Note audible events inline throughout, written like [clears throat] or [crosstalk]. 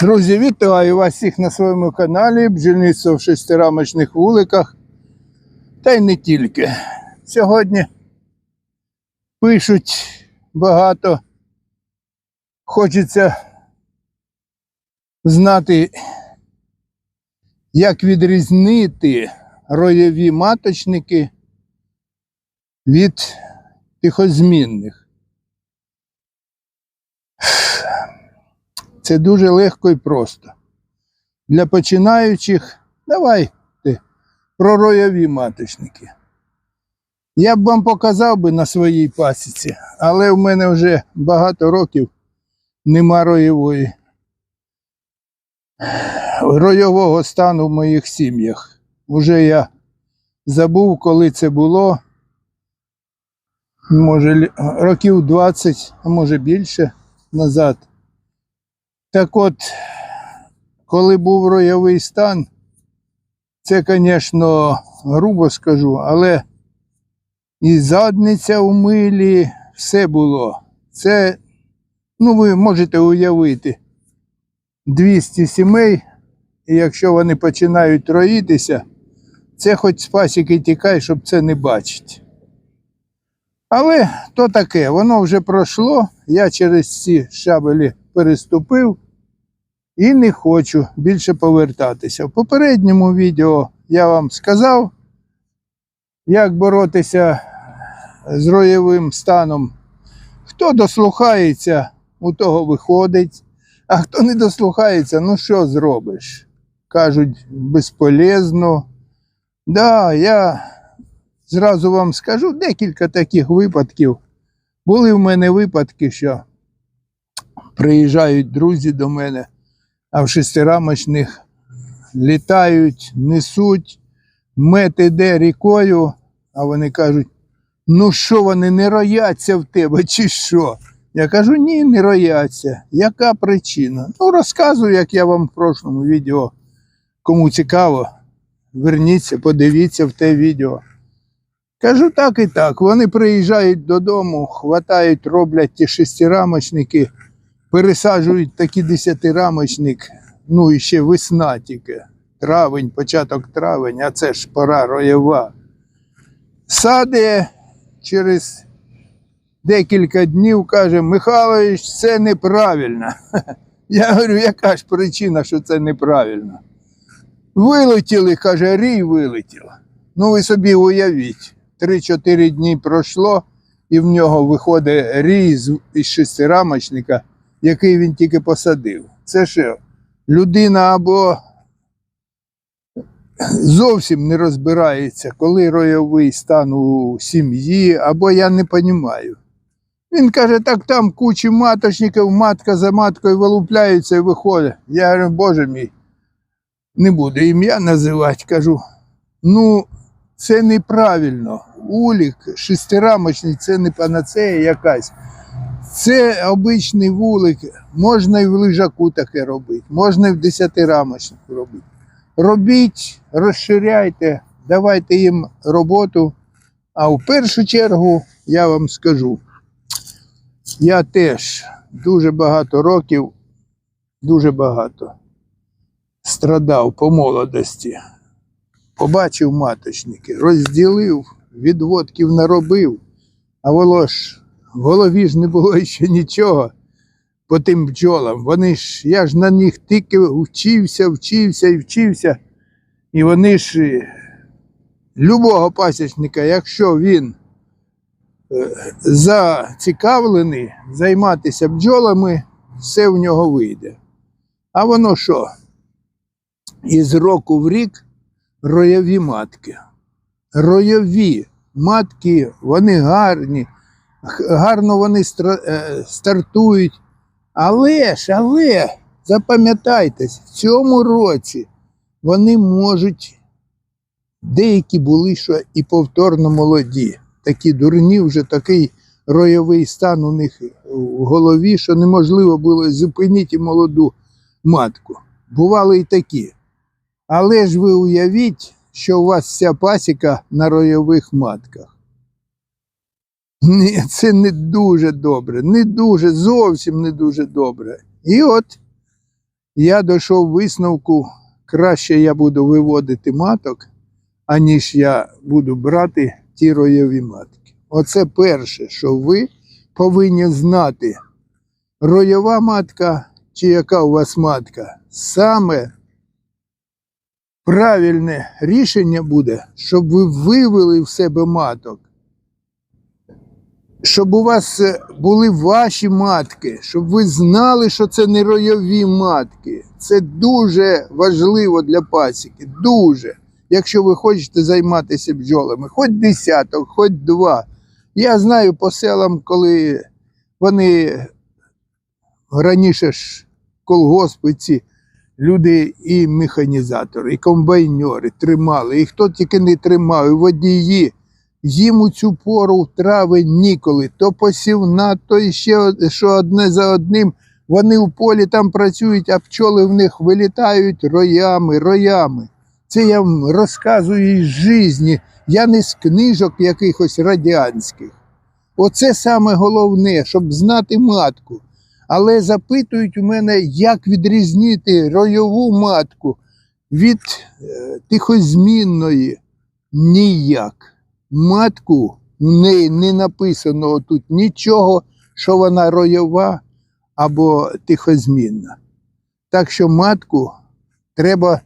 Друзі, вітаю вас всіх на своєму каналі Бджільництво в шестирамочних вуликах. Та й не тільки. Сьогодні пишуть багато. Хочеться знати, як відрізнити роєві маточники від тихозмінних. Це дуже легко і просто. Для починаючих давайте про роєві маточники. Я б вам показав би на своїй пасіці, але в мене вже багато років нема роєвої. Ройового стану в моїх сім'ях. Уже я забув, коли це було. Може, років 20, а може більше назад. Так от, коли був роєвий стан, це, звісно, грубо скажу, але і задниця у милі, все було. Це, ну, ви можете уявити, 200 сімей, і якщо вони починають роїтися, це хоч з пасіки тікай, щоб це не бачити. Але то таке, воно вже пройшло, я через ці шабелі переступив і не хочу більше повертатися. В попередньому відео я вам сказав, як боротися з роєвим станом. Хто дослухається, у того виходить, а хто не дослухається, ну що зробиш? Кажуть, безполезно. Да, я зразу вам скажу декілька таких випадків. Були в мене випадки, що приїжджають друзі до мене, а в шестирамочних літають, несуть, мед іде рікою, а вони кажуть: ну що вони не рояться в тебе, чи що? Я кажу, ні, не рояться. Яка причина? Ну, розказую, як я вам в прошлому відео. Кому цікаво, верніться, подивіться в те відео. Кажу так і так. Вони приїжджають додому, хватають, роблять ті шестирамочники, пересаджують такий десятирамочник, ну і ще весна тільки. Травень, початок травень, а це ж пора роєва. Саде через декілька днів каже, Михайлович, це неправильно. [laughs] Я говорю, яка ж причина, що це неправильно? Вилетіли, каже, рій вилетів. Ну, ви собі уявіть, 3-4 дні пройшло, і в нього виходить рій із шестирамочника, який він тільки посадив. Це що, людина або зовсім не розбирається, коли ройовий стан у сім'ї, або я не розумію. Він каже, так там кучі маточників, матка за маткою вилупляються і виходить. Я говорю, боже мій, не буду ім'я називати, кажу. Ну, це неправильно. Улік, шестирамочний, це не панацея якась. Це обичний вулик. Можна і в лежаку таке робити, можна і в десятирамочнику робити. Робіть, розширяйте, давайте їм роботу. А в першу чергу я вам скажу, я теж дуже багато років, дуже багато страдав по молодості. Побачив маточники, розділив, відводків наробив, а воно ж в голові ж не було ще нічого по тим бджолам. Вони ж, я ж на них тільки вчився, вчився і вчився. І вони ж е, любого пасічника, якщо він е, зацікавлений займатися бджолами, все в нього вийде. А воно що? Із року в рік роєві матки. Роєві матки, вони гарні, гарно вони е, стартують. Але ж, але, запам'ятайтесь, в цьому році вони можуть, деякі були, що і повторно молоді. Такі дурні, вже такий роєвий стан у них в голові, що неможливо було зупинити молоду матку. Бували і такі. Але ж ви уявіть, що у вас вся пасіка на ройових матках. Ні, це не дуже добре, не дуже, зовсім не дуже добре. І от я дійшов висновку, краще я буду виводити маток, аніж я буду брати ті ройові матки. Оце перше, що ви повинні знати. Ройова матка чи яка у вас матка, саме правильне рішення буде, щоб ви вивели в себе маток. Щоб у вас е, були ваші матки, щоб ви знали, що це не ройові матки. Це дуже важливо для пасіки. Дуже. Якщо ви хочете займатися бджолами, хоч десяток, хоч два. Я знаю по селам, коли вони раніше ж колгоспи ці люди і механізатори, і комбайнери тримали, і хто тільки не тримав, і водії. Їм у цю пору в травень ніколи, то посівна, то ще що одне за одним. Вони в полі там працюють, а пчоли в них вилітають роями, роями. Це я вам розказую із житті, я не з книжок якихось радянських. Оце саме головне, щоб знати матку. Але запитують у мене, як відрізнити ройову матку від е, тихозмінної. Ніяк. Матку в неї не написано тут нічого, що вона ройова або тихозмінна. Так що матку треба е,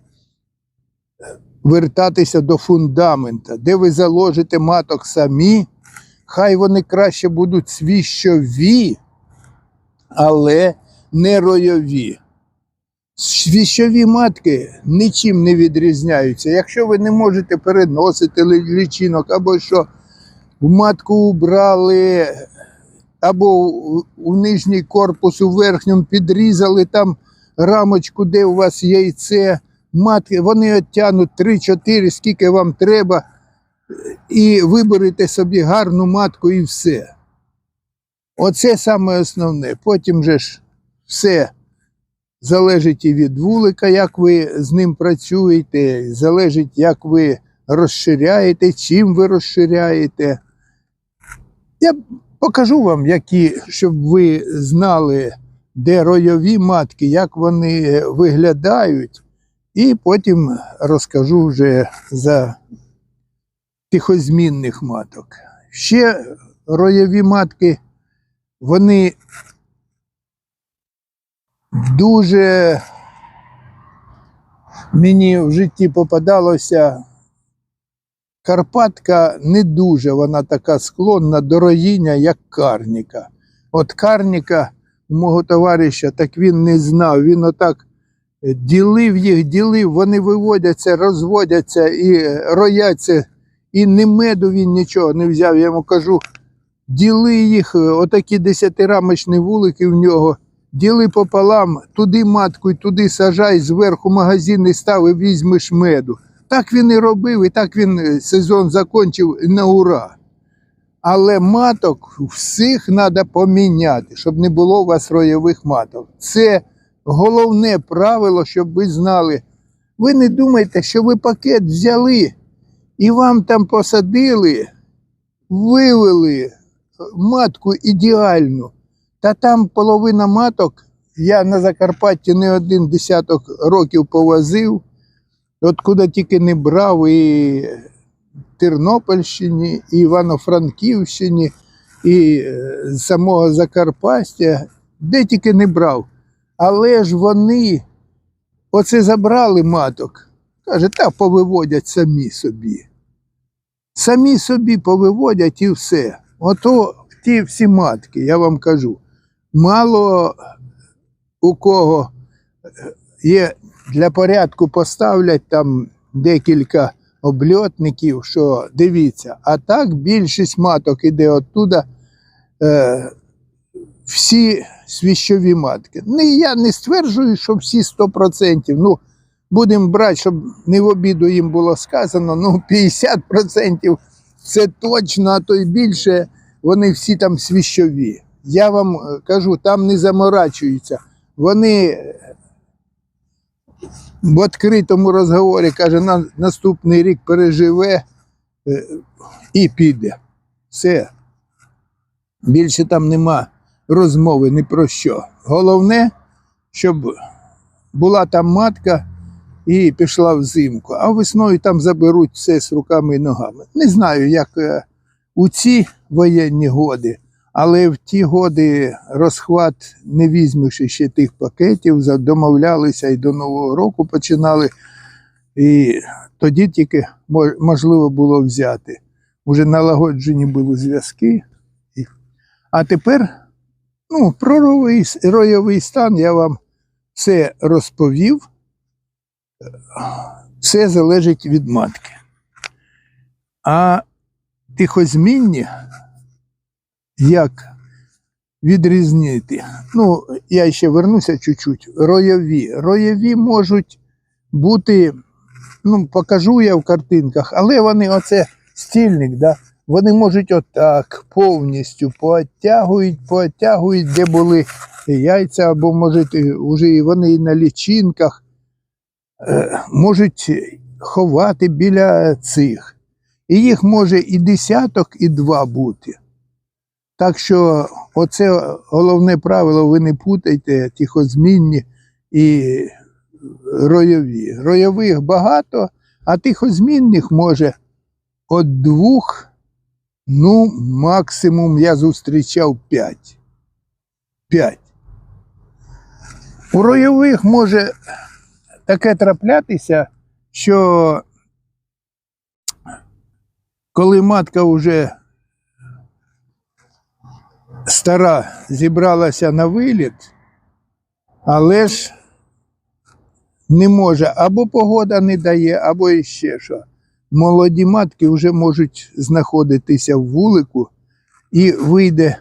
вертатися до фундамента, де ви заложите маток самі, хай вони краще будуть свіщові, але не ройові. Свіщові матки нічим не відрізняються. Якщо ви не можете переносити лічинок, або що в матку убрали, або у нижній корпус у верхньому підрізали там рамочку, де у вас яйце, матки, вони оттянуть 3-4, скільки вам треба, і виберете собі гарну матку і все. Оце саме основне. Потім же ж все залежить і від вулика, як ви з ним працюєте, залежить, як ви розширяєте, чим ви розширяєте. Я покажу вам, які, щоб ви знали, де ройові матки, як вони виглядають, і потім розкажу вже за тихозмінних маток. Ще ройові матки, вони дуже мені в житті попадалося. Карпатка не дуже вона така склонна до роїння, як карніка. От карніка мого товариша, так він не знав. Він отак ділив їх, ділив, вони виводяться, розводяться і рояться, і ні меду він нічого не взяв. Я йому кажу, діли їх, отакі десятирамочні вулики в нього, діли пополам, туди матку і туди сажай, зверху магазини став і візьмеш меду. Так він і робив, і так він е, сезон закінчив на ура. Але маток всіх треба поміняти, щоб не було у вас роєвих маток. Це головне правило, щоб ви знали. Ви не думайте, що ви пакет взяли і вам там посадили, вивели матку ідеальну. Та там половина маток, я на Закарпатті не один десяток років повозив, от куди тільки не брав і Тернопільщині, і Івано-Франківщині, і е, самого Закарпаття, де тільки не брав. Але ж вони оце забрали маток. Каже, та повиводять самі собі. Самі собі повиводять і все. Ото ті всі матки, я вам кажу. Мало у кого є для порядку поставлять там декілька обльотників, що дивіться, а так більшість маток іде оттуда. Е, всі свіщові матки. Не, я не стверджую, що всі 100%. Ну, будемо брати, щоб не в обіду їм було сказано, ну 50% це точно, а то й більше, вони всі там свіщові. Я вам е, кажу, там не заморачуються. Вони в відкритому розговорі каже, на наступний рік переживе е, і піде. Все. Більше там нема розмови ні про що. Головне, щоб була там матка і пішла взимку, а весною там заберуть все з руками і ногами. Не знаю, як е, у ці воєнні годи, але в ті годи розхват не візьмеш ще тих пакетів, домовлялися і до Нового року починали. І тоді тільки можливо було взяти. Уже налагоджені були зв'язки. А тепер, ну, про ройовий, стан я вам все розповів. Все залежить від матки. А тихозмінні, як відрізнити? Ну, я ще вернуся чуть-чуть. Ройові. Ройові можуть бути, ну, покажу я в картинках, але вони оце стільник, да? вони можуть отак повністю пооттягують, пооттягують, де були яйця, або можуть вже вони і на лічинках, е, можуть ховати біля цих. І їх може і десяток, і два бути. Так що оце головне правило, ви не путайте тихозмінні і ройові. Ройових багато, а тихозмінних може від двох, ну, максимум я зустрічав п'ять. П'ять. У ройових може таке траплятися, що коли матка вже стара зібралася на виліт, але ж не може, або погода не дає, або іще що. Молоді матки вже можуть знаходитися в вулику, і вийде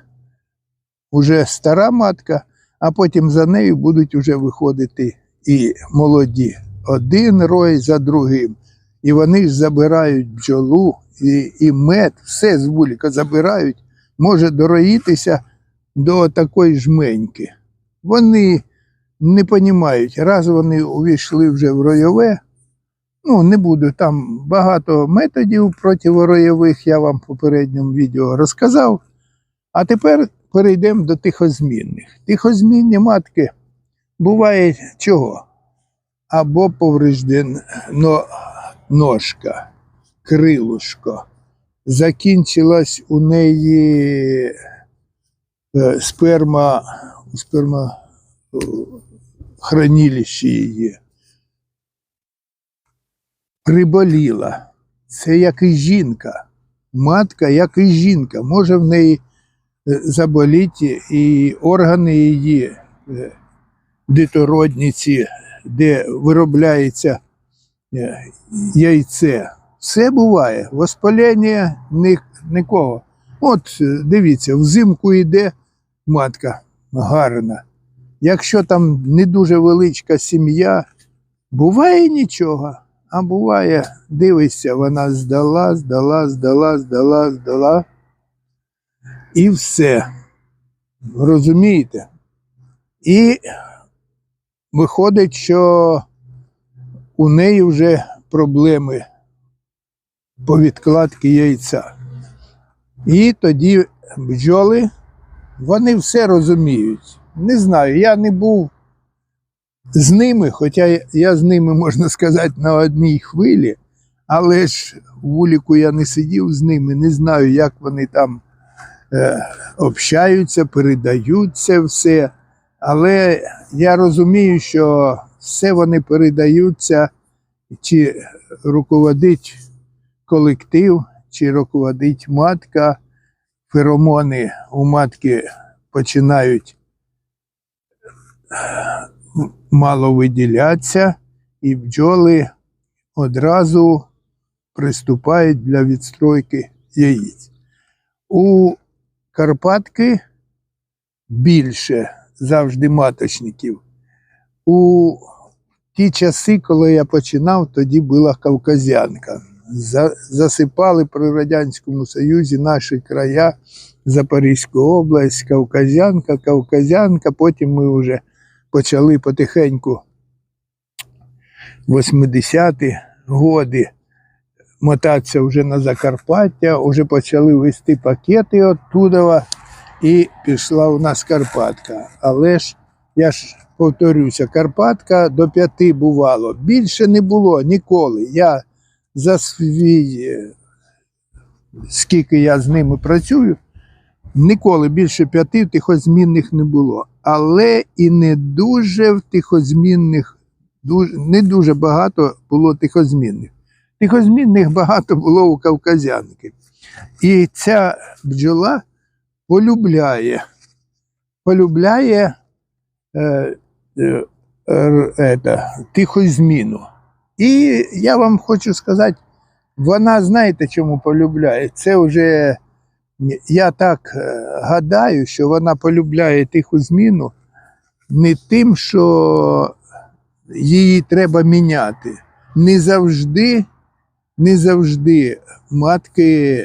уже стара матка, а потім за нею будуть вже виходити і молоді. Один рой за другим. І вони ж забирають бджолу і, і мед, все з вулика забирають, може дороїтися до такої жменьки. Вони не розуміють, раз вони увійшли вже в ройове, ну не буду, там багато методів противоройових, я вам в попередньому відео розказав. А тепер перейдемо до тихозмінних. Тихозмінні матки буває чого? Або повреждена ножка, крилушко. Закінчилась у неї е, сперма, сперма е, хранилище її. Приболіла. Це як і жінка. Матка, як і жінка. Може в неї е, заболіти і органи її дитородниці, де виробляється яйце. Все буває. Воспалення ні, нікого. От е, дивіться, взимку йде матка гарна. Якщо там не дуже величка сім'я, буває нічого. А буває, дивишся, вона здала, здала, здала, здала, здала. І все. Розумієте? І виходить, що у неї вже проблеми по відкладці яйця. І тоді бджоли, вони все розуміють. Не знаю, я не був з ними, хоча я з ними, можна сказати, на одній хвилі, але ж в вуліку я не сидів з ними, не знаю, як вони там е, общаються, передають це все. Але я розумію, що все вони передаються, чи руководить колектив, чи руководить матка. Феромони у матки починають мало виділятися, і бджоли одразу приступають для відстройки яєць. У Карпатки більше завжди маточників. У ті часи, коли я починав, тоді була кавказянка. За- Засипали при Радянському Союзі наші края, Запорізьку область, Кавказянка, Кавказянка. Потім ми вже почали потихеньку 80-ті годи мотатися вже на Закарпаття, вже почали вести пакети оттуда, і пішла у нас Карпатка. Але ж я ж повторюся, Карпатка до п'яти бувало. Більше не було ніколи. Я за свій, е, скільки я з ними працюю, ніколи більше п'яти тихозмінних не було. Але і не дуже в тихозмінних, дуже, не дуже багато було тихозмінних. Тихозмінних багато було у кавказянки. І ця бджола полюбляє, полюбляє е, е, е, это, тихозміну. І я вам хочу сказати, вона знаєте, чому полюбляє? Це вже я так е, гадаю, що вона полюбляє тиху зміну не тим, що її треба міняти. Не завжди, не завжди матки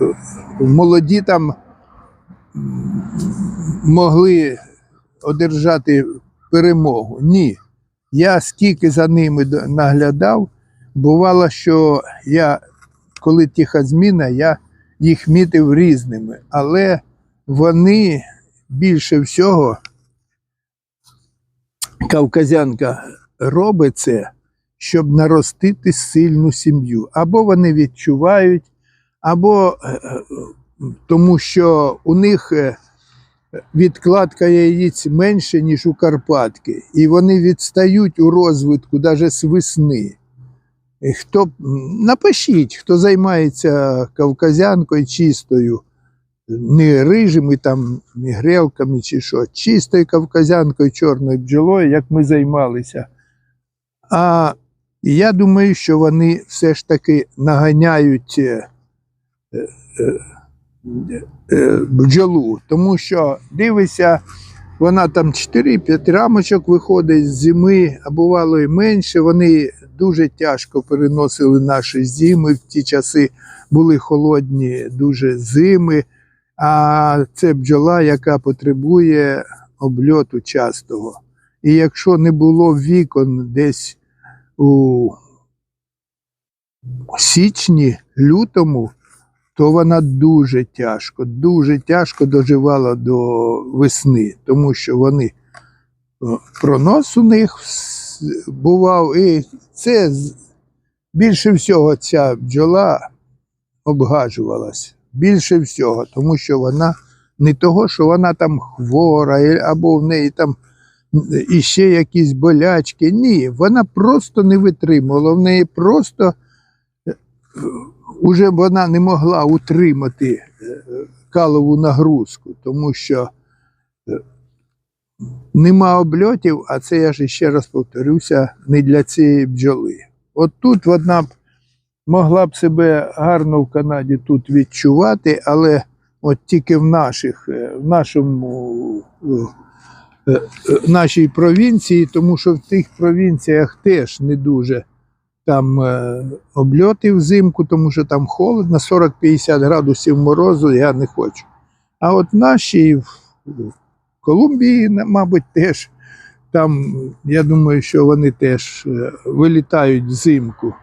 е, молоді там могли одержати перемогу. Ні. Я скільки за ними наглядав, бувало, що я, коли тиха зміна, я їх мітив різними, але вони більше всього, кавказянка робить це, щоб наростити сильну сім'ю. Або вони відчувають, або е, е, тому що у них е, відкладка яєць менше, ніж у Карпатки, і вони відстають у розвитку навіть з весни. Хто, напишіть, хто займається кавказянкою чистою, не рижими там, не грелками чи що, чистою кавказянкою, чорною бджолою, як ми займалися. А я думаю, що вони все ж таки наганяють е, е, бджолу, тому що дивися, вона там 4-5 рамочок виходить з зими, а бувало і менше. Вони дуже тяжко переносили наші зими. В ті часи були холодні дуже зими. А це бджола, яка потребує обльоту частого. І якщо не було вікон десь у січні, лютому, то вона дуже тяжко, дуже тяжко доживала до весни, тому що вони пронос у них бував, і це більше всього ця бджола обгажувалась. Більше всього, тому що вона не того, що вона там хвора, або в неї там іще якісь болячки. Ні, вона просто не витримувала. В неї просто е, уже вона не могла утримати е, калову нагрузку, тому що е, нема обльотів, а це я ж ще раз повторюся, не для цієї бджоли. От тут вона б могла б себе гарно в Канаді тут відчувати, але от тільки в наших, е, в нашому е, нашій провінції, тому що в тих провінціях теж не дуже там е, обльоти взимку, тому що там холодно, 40-50 градусів морозу я не хочу. А от в в Колумбії, мабуть, теж там, я думаю, що вони теж е, вилітають взимку.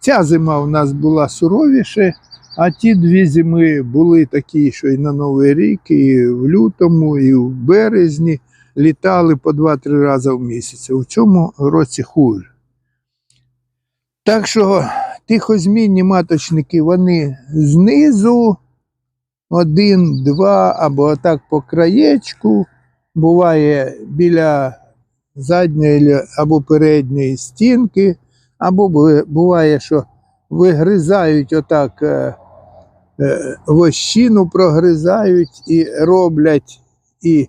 Ця зима у нас була суровіше, а ті дві зими були такі, що і на Новий рік, і в лютому, і в березні літали по 2-3 рази в місяць. У цьому році хуже. Так що тихозмінні маточники, вони знизу один, два або отак по краєчку. Буває біля задньої або передньої стінки, або буває, що вигризають отак е, е, вощину, прогризають і роблять і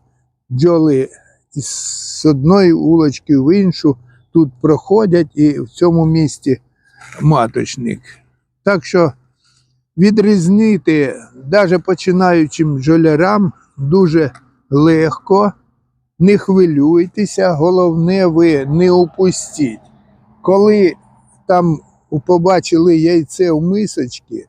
бджоли з одної улочки в іншу тут проходять, і в цьому місті маточник. Так що відрізнити навіть починаючим бджолярам дуже легко. Не хвилюйтеся, головне, ви не упустіть. Коли там побачили яйце в мисочці,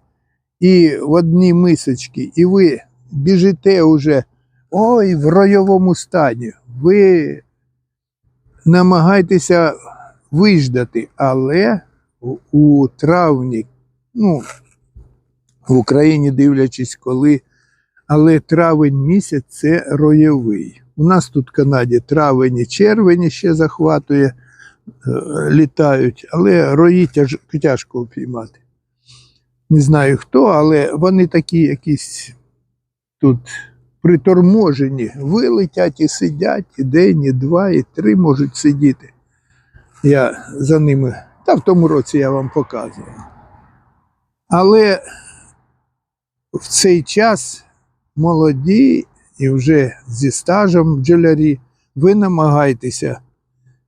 і в одній мисочці, і ви біжите вже ой, в ройовому стані, ви намагайтеся виждати, але у- травні, ну, в Україні дивлячись коли, але травень місяць це роєвий. У нас тут в Канаді травень і червень ще захватує, е, літають, але рої тяж, тяжко впіймати. Не знаю хто, але вони такі якісь тут приторможені. Вилетять і сидять, і день, і два, і три можуть сидіти. Я за ними, та в тому році я вам показував. Але в цей час молоді і вже зі стажем бджолярі, ви намагайтеся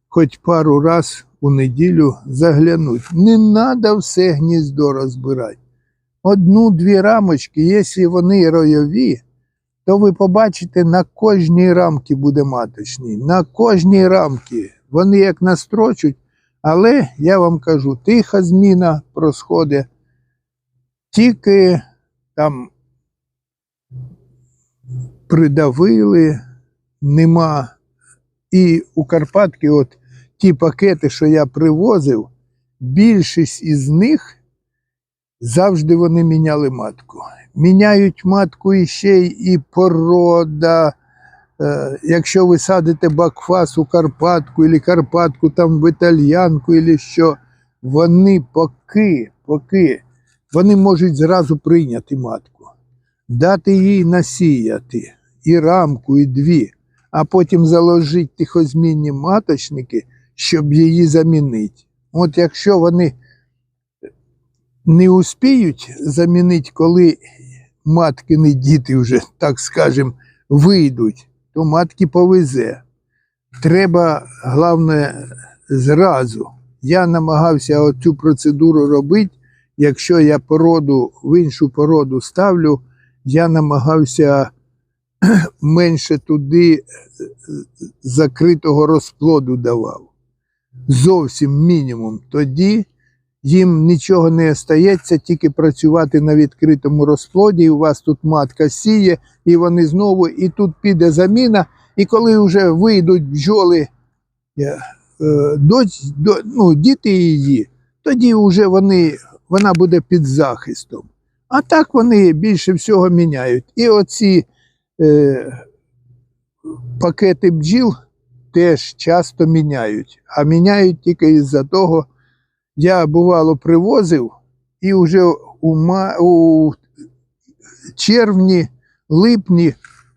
хоч пару раз у неділю заглянути. Не треба все гніздо розбирати. Одну-дві рамочки, якщо вони ройові, то ви побачите, на кожній рамці буде маточний. На кожній рамці. Вони як настрочуть, але я вам кажу, тиха зміна просходить. Тільки там придавили, нема. І у Карпатки, от ті пакети, що я привозив, більшість із них завжди вони міняли матку. Міняють матку іще і порода. Е, якщо ви садите бакфас у Карпатку, або Карпатку там в італьянку, або що, вони поки, поки вони можуть зразу прийняти матку, дати їй насіяти і рамку, і дві, а потім заложити тихозмінні маточники, щоб її замінити. От якщо вони не успіють замінити, коли матки не діти вже, так скажемо, вийдуть, то матки повезе. Треба, головне, зразу. Я намагався оцю процедуру робити. Якщо я породу в іншу породу ставлю, я намагався [clears throat] менше туди е, закритого розплоду давав. Зовсім мінімум. Тоді їм нічого не остається, тільки працювати на відкритому розплоді. У вас тут матка сіє, і вони знову, і тут піде заміна. І коли вже вийдуть бджоли, е, е, доць- до- ну, діти її, тоді вже вони, вона буде під захистом. А так вони більше всього міняють. І оці е, пакети бджіл теж часто міняють. А міняють тільки із-за того, я бувало привозив, і вже у, ма, у червні, липні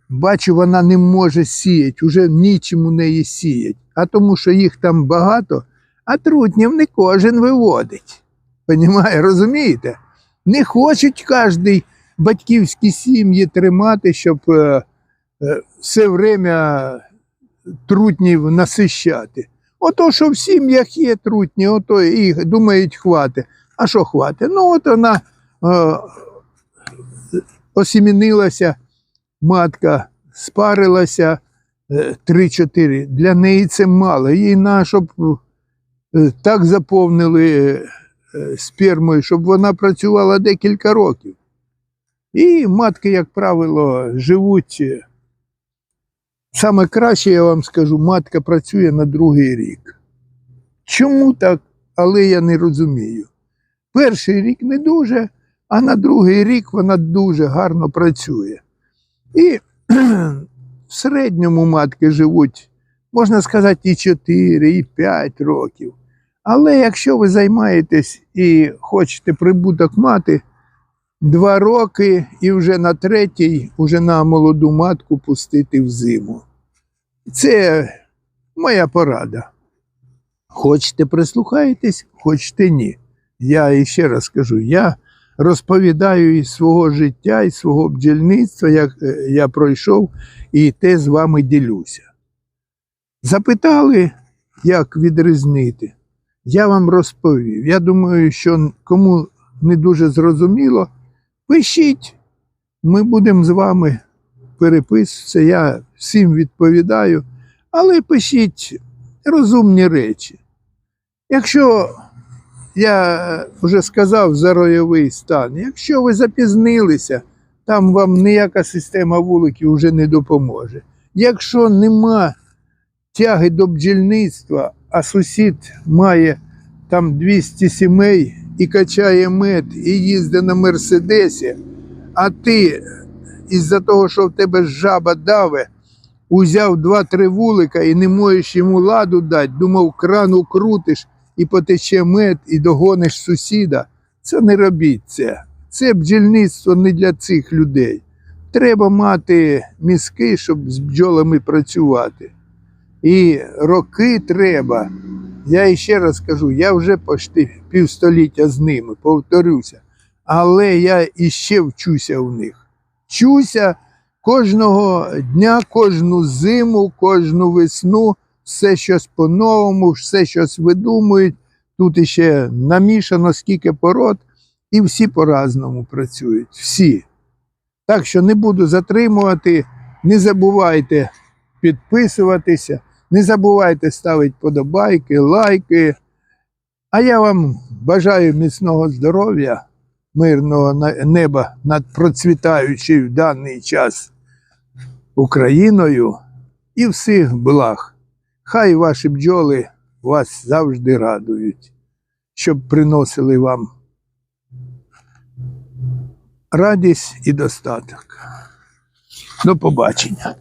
бачу, вона не може сіяти, вже нічим у неї сіять. А тому, що їх там багато, а трутнів не кожен виводить. Понімає, розумієте? Не хочуть кожний батьківські сім'ї тримати, щоб е, е, все время трутнів насищати. Ото, що в сім'ях є трутні, ото і думають, хватить. А що хватить? Ну, от вона е, осімінилася, матка спарилася е, 3-4. Для неї це мало. Їй на, щоб е, так заповнили е, спермою, щоб вона працювала декілька років. І матки, як правило, живуть. Саме краще, я вам скажу, матка працює на другий рік. Чому так? Але я не розумію. Перший рік не дуже, а на другий рік вона дуже гарно працює. І [clears throat] в середньому матки живуть, можна сказати, і 4, і 5 років. Але якщо ви займаєтесь і хочете прибуток мати, два роки і вже на третій, вже на молоду матку пустити в зиму. Це моя порада. Хочете прислухаєтесь, хочете ні. Я іще раз кажу, я розповідаю із свого життя, із свого бджільництва, як е, я пройшов, і те з вами ділюся. Запитали, як відрізнити. Я вам розповів. Я думаю, що кому не дуже зрозуміло, пишіть, ми будемо з вами переписуватися, я всім відповідаю, але пишіть розумні речі. Якщо я вже сказав за ройовий стан, якщо ви запізнилися, там вам ніяка система вуликів вже не допоможе. Якщо нема тяги до бджільництва, а сусід має там 200 сімей і качає мед, і їздить на мерседесі, а ти із-за того, що в тебе жаба даве, узяв два-три вулика і не можеш йому ладу дати, думав, крану крутиш і потече мед, і догониш сусіда. Це не робіть це. Це бджільництво не для цих людей. Треба мати мізки, щоб з бджолами працювати. І роки треба. Я ще раз кажу, я вже почти півстоліття з ними, повторюся. Але я іще вчуся в них. Вчуся кожного дня, кожну зиму, кожну весну, все щось по-новому, все щось видумують. Тут іще намішано скільки пород, і всі по-разному працюють. Всі. Так що не буду затримувати. Не забувайте підписуватися, не забувайте ставити подобайки, лайки. А я вам бажаю міцного здоров'я, мирного неба над процвітаючою в даний час Україною і всіх благ. Хай ваші бджоли вас завжди радують, щоб приносили вам радість і достаток. До побачення.